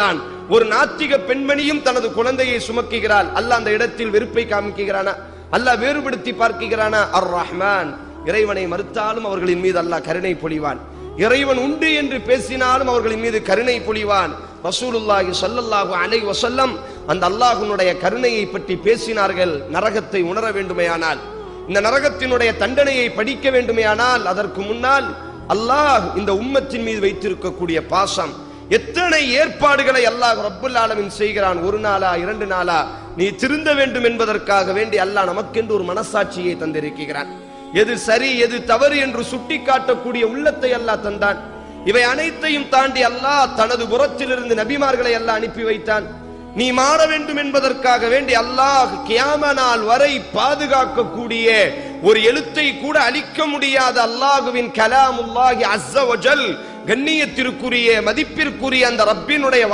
தான் ஒரு நாத்திக பெண்மணியும் தனது குழந்தையை சுமக்குகிறாள். அல்ல அந்த இடத்தில் வெறுப்பை காமிக்கிறானா அல்ல வேறுபடுத்தி பார்க்கிறானா அர் ரஹ்மான் இறைவனை மறுத்தாலும் அவர்களின் மீது அல்லாஹ் கருணை பொழிவான். இறைவன் உண்டு என்று பேசினாலும் அவர்களின் மீது கருணை பொழிவான். ரசூலுல்லாஹி சல்லல்லாஹு அலை வசல்லம் அந்த அல்லாஹுனுடைய கருணையை பற்றி பேசினார்கள். நரகத்தை உணர வேண்டுமையானால் இந்த நரகத்தினுடைய தண்டனையை படிக்க வேண்டுமையானால் அதற்கு முன்னால் அல்லாஹ் இந்த உம்மத்தின் மீது வைத்திருக்கக்கூடிய பாசம் எத்தனை ஏற்பாடுகளை அல்லாஹ் ரப்புல் ஆலமின் செய்கிறான்? ஒரு நாளா இரண்டு நாளா? நீ திருந்த வேண்டும் என்பதற்காக வேண்டி அல்லாஹ் நமக்கென்று ஒரு மனசாட்சியை தந்திருக்கிறான். எது சரி எது தவறு என்று சுட்டி காட்டக்கூடிய உள்ளத்தை அல்லாஹ் தந்தான். இவை அனைத்தையும் தாண்டி அல்லாஹ் தனது புறத்திலிருந்து நபிமார்களை எல்லாம் அனுப்பி வைத்தான். நீ மாற வேண்டும் என்பதற்காக வேண்டி அல்லாஹ் கியாம நாள் வரை பாதுகாக்கக்கூடிய ஒரு எழுத்தை கூட அழிக்க முடியாத அல்லாஹுவின் கலாம் உல்லாஹி வஜல் கண்ணியத்திற்குரிய மதிப்பிற்குரிய அந்த ரப்பினுடைய